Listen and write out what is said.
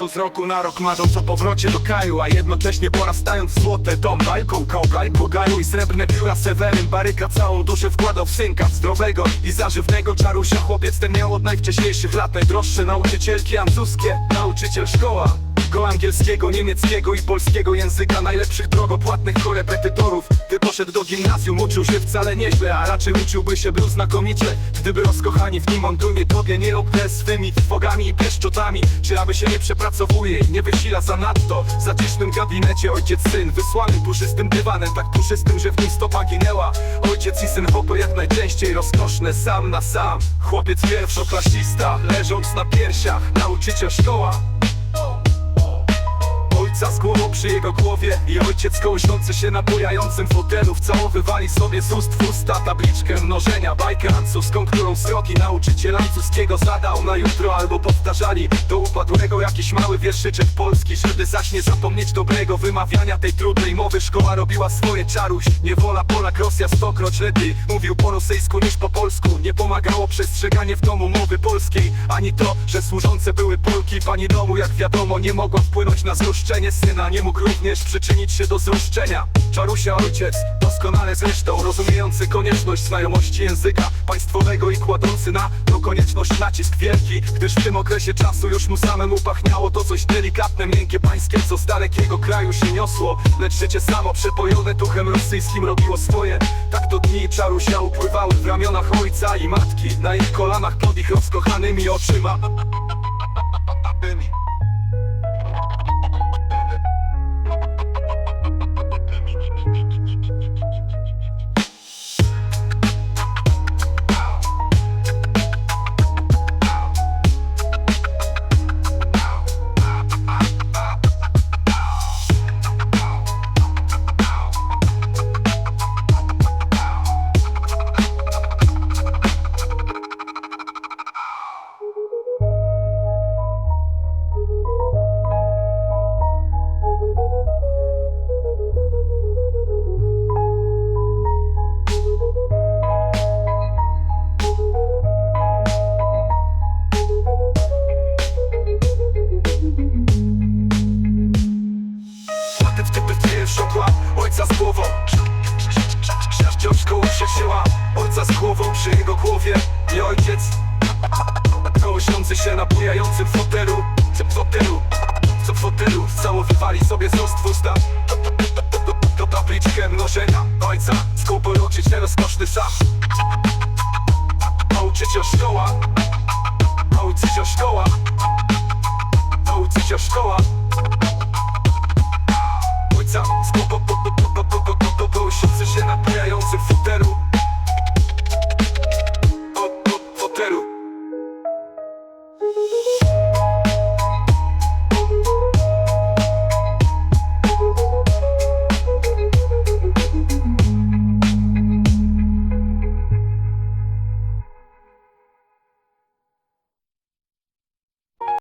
to z roku na rok marząc o powrocie do kraju A jednocześnie porastając złote dom. Bajką, kołgaj, gaju i srebrne pióra Seweryn. Baryka całą duszę wkładał w synka Zdrowego i zażywnego czarusia. Chłopiec ten miał od najwcześniejszych lat Najdroższe nauczycielki angielskie Nauczyciel szkoła Go angielskiego, niemieckiego i polskiego języka Najlepszych drogopłatnych korepetytorów. Gdy poszedł do gimnazjum uczył się wcale nieźle A raczej uczyłby się był znakomicie Gdyby rozkochani w nim on dumie tobie Nie obte swymi trwogami i pieszczotami Czy aby się nie przepracowuje i nie wysila zanadto. W zacisznym gabinecie ojciec syn Wysłanym puszystym dywanem Tak puszystym, że w nim stopa ginęła Ojciec i syn hopy jak najczęściej rozkoszne Sam na sam. Chłopiec pierwszoklasista Leżąc na piersiach Nauczyciel szkoła Ojca z głową przy jego głowie I ojciec kołyszący się na bujającym fotelu Wcałowywali sobie z ust w usta tabliczkę mnożenia Bajkę francuską, którą sroki nauczyciel francuskiego zadał na jutro Albo powtarzali do upadłego jakiś mały wierszyczek polski Żeby zaś nie zapomnieć dobrego wymawiania tej trudnej mowy. Szkoła robiła swoje czaruś Niewola Polak, Rosja stokroć lepiej Mówił po rosyjsku niż po polsku Nie pomagało przestrzeganie w domu mowy polskiej Ani to, że służące były Polki. Pani domu jak wiadomo nie mogła wpłynąć na zruszczenie syna Nie mógł również przyczynić się do zruszczenia Czarusia ojciec, doskonale zresztą Rozumiejący konieczność znajomości języka państwowego I kładący na to konieczność nacisk wielki Gdyż w tym okresie czasu już mu samemu pachniało To coś delikatne, miękkie, pańskie Co z dalekiego kraju się niosło. Lecz życie samo przepojone duchem rosyjskim robiło swoje. Tak to dni czarusia upływały w ramionach ojca i matki. Na ich kolanach pod ich rozkochanymi oczyma głową koło się wzięła ojca z głową przy jego głowie. Nie ojciec Kołyszący się na bujającym fotelu. W fotelu, co w fotelu Całowywali sobie z ust w usta To tabliczkę mnożenia ojca Skupujący się rozkoszny sam. Nauczyciel szkoła Nauczyciel szkoła. Nauczyciel szkoła